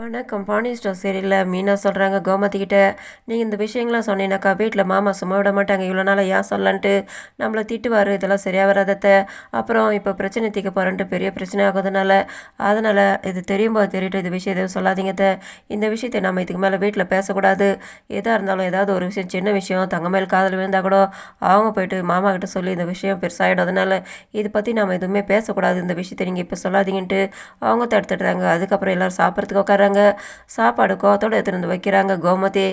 வணக்கம். பாணி ஸ்டோர் சரியில்ல மீனா சொல்கிறாங்க கோமதிக்கிட்ட நீங்கள் இந்த விஷயங்கள்லாம் சொன்னீங்கனாக்கா வீட்டில் மாமா சும்மா விட மாட்டாங்க. இவ்வளோ நாளாக ஏன் சொல்லலான்ட்டு நம்மளை திட்டுவார். இதெல்லாம் சரியாக வராதத்த. அப்புறம் இப்போ பிரச்சனை தீக்க போகிறேன்ட்டு பெரிய பிரச்சனை ஆகுதுனால அதனால் இது தெரியும் போது தெரியட்டும் இது விஷயம் எதுவும் சொல்லாதீங்கத்த. இந்த விஷயத்தை நம்ம இதுக்கு மேலே வீட்டில் பேசக்கூடாது. எதாக இருந்தாலும் ஏதாவது ஒரு விஷயம் சின்ன விஷயம் தங்க மேல் காதல் விழுந்தால் கூட அவங்க போயிட்டு மாமா கிட்ட சொல்லி இந்த விஷயம் பெருசாகிடும் அதனால் இதை பற்றி நம்ம எதுவுமே பேசக்கூடாது. இந்த விஷயத்தை நீங்கள் இப்போ சொல்லாதீங்கன்ட்டு அவங்க தடுத்துடுறாங்க அதுக்கப்புறம் எல்லோரும் சாப்பிட்றதுக்கு உட்காராங்க சாப்பாடு கோவத்தோடு எடுத்துகிட்டு வந்து வைக்கிறாங்க. கோமதி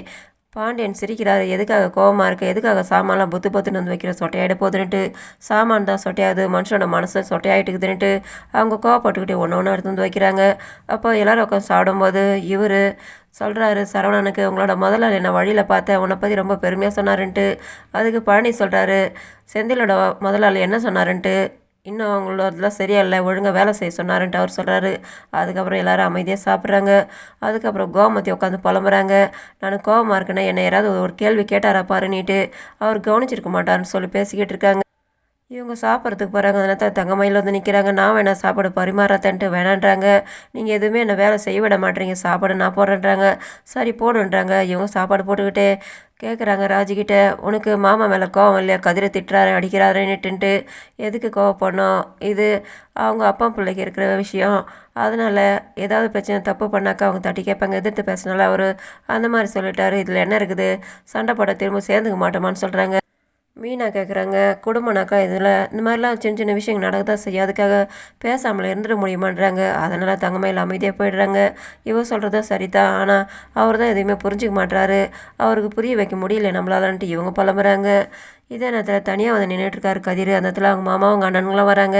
பாண்டியன் சிரிக்கிறார். எதுக்காக கோவமாக இருக்குது எதுக்காக சாமான்லாம் புத்து புத்துன்னு வந்து வைக்கிற சொட்டையாயிட போகுதுன்ட்டு சாமான் தான் சொட்டையாது. மனுஷனோட மனசு சொட்டையாயிட்டுக்குதுன்ட்டு அவங்க கோவப்பட்டுக்கிட்டே ஒன்று ஒன்று எடுத்து வந்து வைக்கிறாங்க. அப்போ எல்லோரும் உட்காந்து சாப்பிடும்போது இவர் சொல்கிறாரு சரவணனுக்கு உங்களோட முதலாளி என்ன வழியில் பார்த்தேன். உன்னை பற்றி ரொம்ப பெருமையாக சொன்னாருன்ட்டு. அதுக்கு பழனி சொல்கிறாரு செந்திலோட முதலாளி என்ன சொன்னாருன்ட்டு. இன்னும் அவங்களோடலாம் சரியா இல்லை ஒழுங்காக வேலை செய்ய சொன்னாருன்ட்டு அவர் சொல்கிறாரு அதுக்கப்புறம் எல்லாரும் அமைதியாக சாப்பிட்றாங்க. அதுக்கப்புறம் கோமதி உட்காந்து புலம்புறாங்க. நான் கோபமாக இருக்கேன்னா என்னை யாராவது ஒரு கேள்வி கேட்டாரா பாருன்னிட்டு அவர் கவனிச்சிருக்க மாட்டாருன்னு சொல்லி பேசிக்கிட்டு இருக்காங்க. இவங்க சாப்பிட்றதுக்கு போகிறாங்க அதனால தங்கமயில் வந்து நிற்கிறாங்க நான் வேணாம் சாப்பாடு பரிமாறத்தன்ட்டு வேணான்றாங்க. நீங்கள் எதுவுமே என்னை வேலை செய்ய விட மாட்டேறீங்க சாப்பாடு நான் போடுறேன்றாங்க. சரி போடுன்றாங்க. இவங்க சாப்பாடு போட்டுக்கிட்டே கேட்குறாங்க ராஜுக்கிட்ட உனக்கு மாமா மேலே கோவம் இல்லையா? கதிரை திட்டுறாரு அடிக்கிறாருன்னுட்டு எதுக்கு கோவப்படணும்? இது அவங்க அப்பா பிள்ளைக்கு இருக்கிற விஷயம். அதனால் ஏதாவது பிரச்சனை தப்பு பண்ணாக்கா அவங்க தட்டி கேட்பாங்க. எதிர்த்து பேசினால அவர் அந்த மாதிரி சொல்லிட்டாரு. இதில் என்ன இருக்குது? சண்டை போட திரும்ப சேர்ந்துக்க மாட்டோமான்னு சொல்கிறாங்க மீனா கேட்குறாங்க குடும்பம்னாக்கா இதில் இந்த மாதிரிலாம் சின்ன சின்ன விஷயங்கள் நடக்கதான் செய்யும். அதுக்காக பேசாமல் இருந்துட முடியுமான்றாங்க. அதனால் தங்கமையில் அமைதியாக போயிடுறாங்க. இவ சரி சரிதான். ஆனால் அவர் தான் எதுவுமே புரிஞ்சிக்க மாட்றாரு. அவருக்கு புரிய வைக்க முடியல நம்மளாலன்ட்டு இவங்க புலம்புறாங்க. இதே நேரத்தில் தனியாக வந்து நின்றுட்டுருக்காரு கதிர். அந்த இடத்துல அவங்க மாமா அவங்க அண்ணனுங்களாம் வராங்க.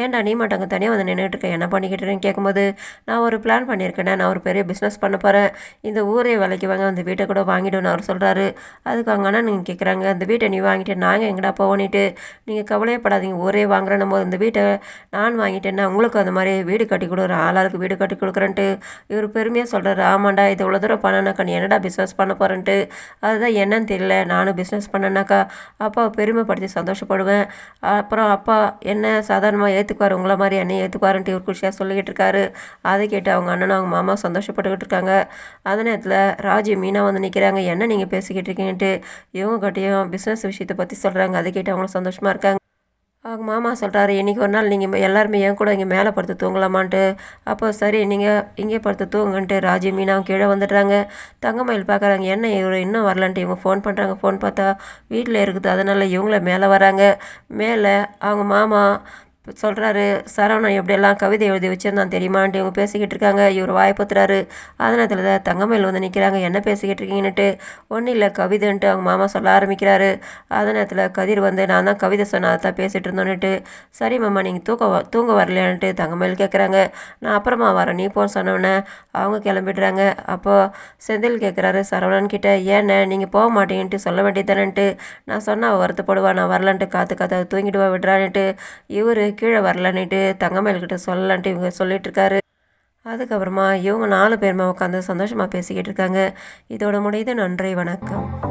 ஏன்டா நீ மாட்டாங்க தனியாக வந்து நின்றுட்டுருக்க என்ன பண்ணிக்கிட்டுருன்னு கேட்கும்போது நான் ஒரு பிளான் பண்ணியிருக்கேன் நான் ஒரு பெரிய பிஸ்னஸ் பண்ண போகிறேன் இந்த ஊரே விலைக்கு வாங்க அந்த வீட்டை கூட வாங்கிடுன்னு அவர் சொல்கிறாரு அதுக்கு அவங்க அண்ணன் நீங்கள் கேட்குறாங்க அந்த வீட்டை நீ வாங்கிட்டு நாங்கள் எங்கடா போகணிட்டு நீங்கள் கவலையப்படாதீங்க. ஊரே வாங்குறேன்னும் போது இந்த வீட்டை நான் வாங்கிட்டேன்னா உங்களுக்கு அந்த மாதிரி வீடு கட்டி கொடுக்குறேன் ஆளாளுக்கு வீடு கட்டி கொடுக்குறேன்ட்டு இவர் பெருமையாக சொல்கிறாரு ஆமாண்டா இது இவ்வளோ தூரம் பண்ணனாக்கா நீ என்னடா பிஸ்னஸ் பண்ண போகிறேன்ட்டு அதுதான் என்னன்னு தெரியல. நானும் பிஸ்னஸ் பண்ணனாக்கா அப்பாவை பெருமைப்படுத்தி சந்தோஷப்படுவேன். அப்புறம் அப்பா என்ன சாதாரணமாக ஏற்றுக்குவார் உங்களை மாதிரி என்னை ஏற்றுக்குவாருன்ட்டு இவர் குஷியாக சொல்லிக்கிட்டு இருக்காரு. அதை கேட்டு அவங்க அண்ணனும் அவங்க மாமா சந்தோஷப்பட்டுக்கிட்டு இருக்காங்க. அந்த நேரத்தில் ராஜி மீனா வந்து நிற்கிறாங்க என்ன நீங்கள் பேசிக்கிட்டு இருக்கீங்கன்ட்டு இவங்க கிட்டேயும் பிஸ்னஸ் விஷயத்தை பற்றி சொல்கிறாங்க அதை கேட்டு அவங்களும் சந்தோஷமாக இருக்காங்க. அவங்க மாமா சொல்கிறாரு இன்றைக்கி ஒரு நாள் நீங்கள் எல்லாருமே என் கூட இங்கே மேலே படுத்து தூங்கலாமான்ட்டு. அப்போ சரி நீங்கள் இங்கே படுத்து தூங்குன்ட்டு ராஜி மீனாவும் கீழே வந்துடுறாங்க. தங்கமயில் பார்க்குறாங்க என்ன இவர் இன்னும் வரலான்ட்டு இவங்க ஃபோன் பண்ணுறாங்க ஃபோன் பார்த்தா வீட்டில் இருக்குது அதனால் இவங்கள மேலே வராங்க. மேலே அவங்க மாமா இப்போ சொல்கிறாரு சரவணன் எப்படியெல்லாம் கவிதை எழுதி வச்சிருந்தான் தெரியுமான்ட்டு இவங்க பேசிக்கிட்டு இருக்காங்க. இவர் வாய்ப்புத்துறாரு அதனத்தில் தான் தங்கமயில் வந்து நிற்கிறாங்க என்ன பேசிக்கிட்டு இருக்கீங்கன்னுட்டு? ஒன்றும் இல்லை கவிதைன்ட்டு அவங்க மாமா சொல்ல ஆரம்பிக்கிறாரு. அதனத்தில் நேரத்தில் கதிர் வந்து நான் தான் கவிதை சொன்ன அதை தான் பேசிகிட்டு இருந்தோன்னுட்டு. சரி மாமா நீங்கள் தூக்க வ- தூங்க வரலையான்ட்டு தங்கமயில் கேட்குறாங்க நான் அப்புறமா வரேன். நீ போன்னு சொன்னோன்னே அவங்க கிளம்பிடுறாங்க. அப்போது செந்தில் கேட்குறாரு சரவணன் கிட்டே ஏண்ணே நீங்கள் போக மாட்டீங்கன்ட்டு சொல்ல வேண்டியதானன்ட்டு நான் சொன்னால் அவள் வருத்தப்படுவா. நான் வரலான்ட்டு காற்று காற்று தூங்கிடுவா விடுறான்ட்டு. இவர் கீழே வரலன்னுட்டு தங்கமேல்கிட்ட சொல்லலான்ட்டு இவங்க சொல்லிட்டு இருக்காரு அதுக்கப்புறமா இவங்க நாலு பேருமே உட்காந்து சந்தோஷமாக பேசிக்கிட்டு இருக்காங்க. இதோட முடியுது நன்றி வணக்கம்.